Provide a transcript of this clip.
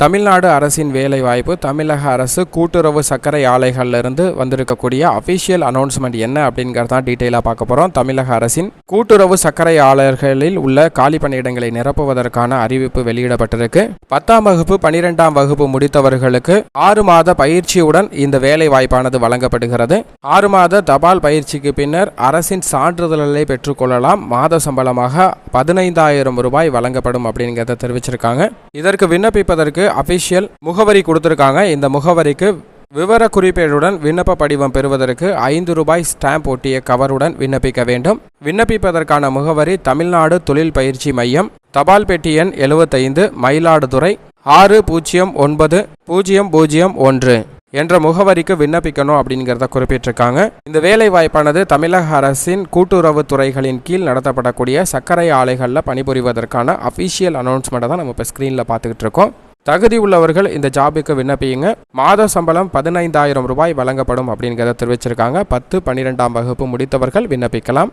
தமிழ்நாடு அரசின் வேலை வாய்ப்பு தமிழக அரசு கூட்டுறவு சர்க்கரை ஆலைகளிலிருந்து வந்திருக்கக்கூடிய அபிஷியல் அனௌன்ஸ்மெண்ட் என்ன அப்படிங்கிறது தான் டீட்டெயிலாக பார்க்க போகிறோம் தமிழக அரசின் கூட்டுறவு சர்க்கரை ஆலைகளில் உள்ள காலி பணியிடங்களை நிரப்புவதற்கான அறிவிப்பு வெளியிடப்பட்டிருக்கு. பத்தாம் வகுப்பு பனிரெண்டாம் வகுப்பு முடித்தவர்களுக்கு ஆறு மாத பயிற்சியுடன் இந்த வேலை வாய்ப்பானது வழங்கப்படுகிறது. ஆறு மாத தபால் பயிற்சிக்கு பின்னர் அரசின் சான்றிதழ்களை பெற்றுக்கொள்ளலாம். மாத சம்பளமாக பதினைந்தாயிரம் ரூபாய் வழங்கப்படும் அப்படிங்கிறத தெரிவிச்சிருக்காங்க. இதற்கு விண்ணப்பிப்பதற்கு அஃபிஷியல் முகவரி கொடுத்துருக்காங்க. இந்த முகவரிக்கு விவர குறிப்பேடுடன் விண்ணப்ப படிவம் பெறுவதற்கு ஐந்து ரூபாய் ஸ்டாம்ப் ஒட்டிய கவருடன் விண்ணப்பிக்க வேண்டும். விண்ணப்பிப்பதற்கான முகவரி தமிழ்நாடு தொழில் பயிற்சி மையம் தபால் பெட்டி எண் எழுபத்தைந்து மயிலாடுதுறை ஆறு பூஜ்ஜியம் ஒன்பது பூஜ்ஜியம் பூஜ்ஜியம் ஒன்று என்ற முகவரிக்கு விண்ணப்பிக்கணும் அப்படிங்கிறத குறிப்பிட்டிருக்காங்க. இந்த வேலை வாய்ப்பானது தமிழக அரசின் கூட்டுறவு துறைகளின் கீழ் நடத்தப்படக்கூடிய சர்க்கரை ஆலைகளில் பணிபுரிவதற்கான அஃபிஷியல் அனௌன்ஸ்மெண்ட்டை தான் நம்ம இப்போ ஸ்க்ரீனில் பார்த்துக்கிட்டு இருக்கோம். தகுதி உள்ளவர்கள் இந்த ஜாபுக்கு விண்ணப்பியுங்க. மாத சம்பளம் பதினைந்தாயிரம் ரூபாய் வழங்கப்படும் அப்படிங்கிறத தெரிவிச்சிருக்காங்க. பத்து பன்னிரெண்டாம் வகுப்பு முடித்தவர்கள் விண்ணப்பிக்கலாம்.